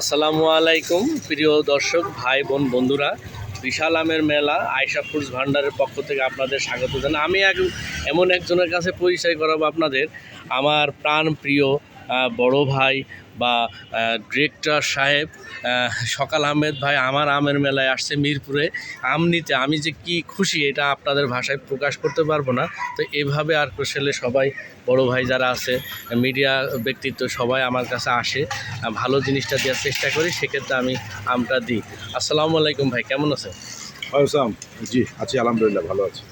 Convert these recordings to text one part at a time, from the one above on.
আসসালামু আলাইকুম, প্রিয় দর্শক, ভাই, বোন, বন্ধুরা। বিশাল আমের মেলা আয়সা ফুডস ভান্ডারের পক্ষ থেকে আপনাদের স্বাগত জানাই। আমি এক এমন একজনের কাছে পরিচয় করাবো আপনাদের। আমার প্রাণ প্রিয় বড় ভাই বা ডিরেক্টর সাহেব সকাল আহমেদ ভাই আমার আমের মেলায় আসছে মিরপুরে। আম নিতে আমি যে কি খুশি এটা আপনাদের ভাষায় প্রকাশ করতে পারব না। তো এভাবে আর কোশেলে সবাই, বড় ভাই যারা আছে মিডিয়া ব্যক্তিত্ব সবাই আমার কাছে আসে ভালো জিনিসটা দেওয়ার চেষ্টা করি, সেক্ষেত্রে আমি আমটা দিই। আসসালামু আলাইকুম ভাই, কেমন আছেন? জি, আছি, আলহামদুলিল্লাহ, ভালো আছি।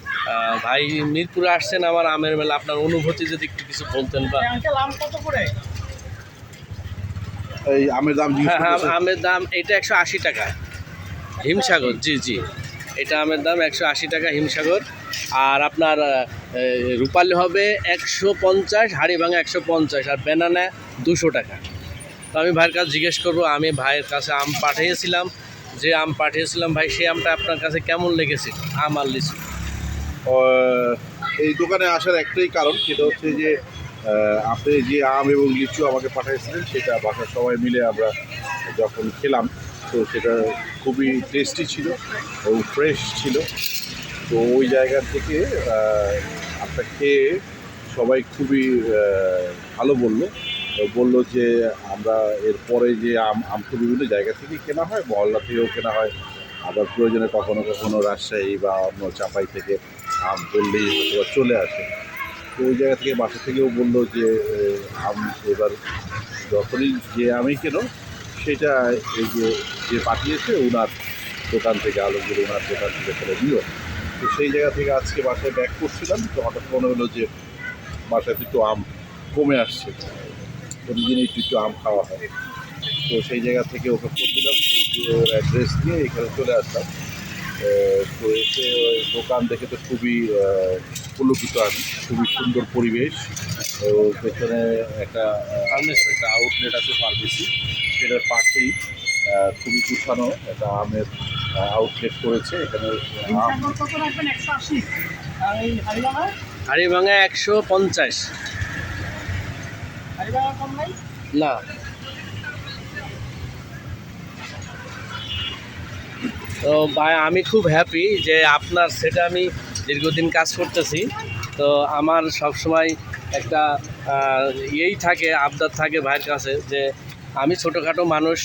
ভাই মিরপুরে আসছেন আমার আমের মেলা। আপনার অনুভূতি যদি একটু কিছু বলতেন বা এই আমের দাম হ্যাঁ হ্যাঁ আমের দাম এটা একশো আশি টাকা। হিমসাগর জি জি। এটা আমের দাম একশো আশি টাকা হিমসাগর। আর আপনার রূপালি হবে একশো পঞ্চাশ হাড়ি ভাঙা একশো পঞ্চাশ আর বেনানা দুশো টাকা। তো আমি ভাইয়ের কাছে জিজ্ঞেস করব আমি ভাইয়ের কাছে আম পাঠিয়েছিলাম। যে আম পাঠিয়েছিলাম ভাই সেই আমটা আপনার কাছে কেমন লেগেছে? আম আর লিচু। এই দোকানে আসার একটাই কারণ, সেটা হচ্ছে যে আপনি যে আম এবং লিচু আমাকে পাঠিয়েছিলেন, সেটা বাসার সবাই মিলে আমরা যখন খেলাম, তো সেটা খুবই টেস্টি ছিল এবং ফ্রেশ ছিল। তো ওই জায়গা থেকে খেয়ে সবাই খুবই ভালো বলল। বলল যে, আমরা এরপরে যে আম আম তো বিভিন্ন জায়গা থেকে কেনা হয়, মহল্লা থেকেও কেনা হয়। আবার প্রয়োজনে কখনো কখনো রাজশাহী বা অন্য চাপাই থেকে আম বললেই হয়তো চলে আসে। তো ওই জায়গা থেকে বাসা থেকেও বলল যে আম এবার যখনই যে আমি কেন, সেটা এই যে যে পাঠিয়েছে ওনার দোকান থেকে আলমগীর ওনার দোকান থেকে ফেলে দিও তো সেই জায়গা থেকে আজকে বাসায় ব্যাক করছিলাম। তো হঠাৎ মনে হলো যে, বাসায় একটু আম কমে আসছে। প্রতিদিন একটু একটু আম খাওয়া হয়। তো সেই জায়গা থেকে ওকে ফোন দিলাম ওর অ্যাড্রেস দিয়ে এখানে চলে আসলাম। তো এসে ওই দোকান দেখে তো খুবই পুলকিত আমি। খুবই সুন্দর পরিবেশ তো পেছনে একটা একটা আউটলেট আছে ফার্মেসি সেটার পাশেই খুবই গুছানো একটা আমের আউটলেট করেছে এখানে হাড়ি ভাঙা একশো পঞ্চাশ। না। তো ভাই আমি খুব হ্যাপি যে আপনার সেটা আমি দীর্ঘদিন কাজ করতেছি। তো আমার সব সময় একটা ইয়েই থাকে আবদার থাকে ভাইয়ের কাছে যে আমি ছোটোখাটো মানুষ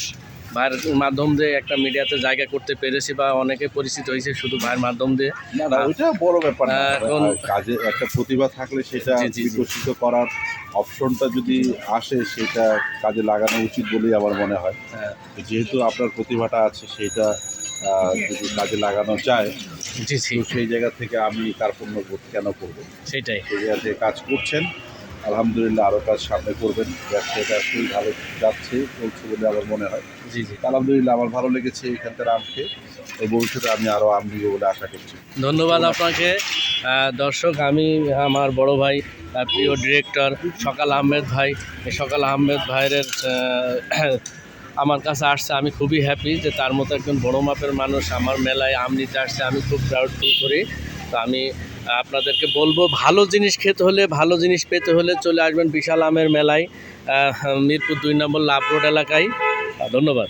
ভাইয়ের মাধ্যম দিয়ে একটা মিডিয়াতে জায়গা করতে পেরেছি বা অনেকে পরিচিত হয়েছে শুধু ভাইয়ের মাধ্যম দিয়ে। না না ওইটা বড় ব্যাপার এখন- কাজে একটা প্রতিভা থাকলে সেটা। বিকশিত করার অপশনটা যদি আসে সেটা কাজে লাগানো উচিত বলেই আমার মনে হয়। হ্যাঁ, যেহেতু আপনার প্রতিভাটা আছে সেটা যদি কাজে লাগানো যায় জি জি। তো সেই জায়গা থেকে আমি কার্পণ্য বোধ কেন করব? সেটাই। সেই জায়গা থেকে কাজ করছেন আলহামদুলিল্লাহ আরও কাজ সামনে করবেন। ব্যবসাটা খুবই ভালো যাচ্ছে চলছে বলে আমার মনে হয়। জি জি। আলহামদুলিল্লাহ আমার ভালো লেগেছে এখানকার আম খেয়ে এই ভবিষ্যতে আমি আরও আম নিব বলে আশা করছি। ধন্যবাদ আপনাকে। দর্শক আমি আমার বড় ভাই প্রিয় ডিরেক্টর সকাল আহমেদ ভাই। সকাল আহমেদ ভাইয়ের আমার কাছে আসছে, আমি খুবই হ্যাপি যে তার মতো একজন বড় মাপের মানুষ আমার মেলায় আম নিতে আসছে, আমি খুব প্রাউড ফিল করি। তো আমি আপনাদেরকে বলব, ভালো জিনিস খেতে হলে, ভালো জিনিস পেতে হলে চলে আসবেন বিশাল আমের মেলায় মিরপুর দুই নম্বর লাভ রোড এলাকায়। ধন্যবাদ।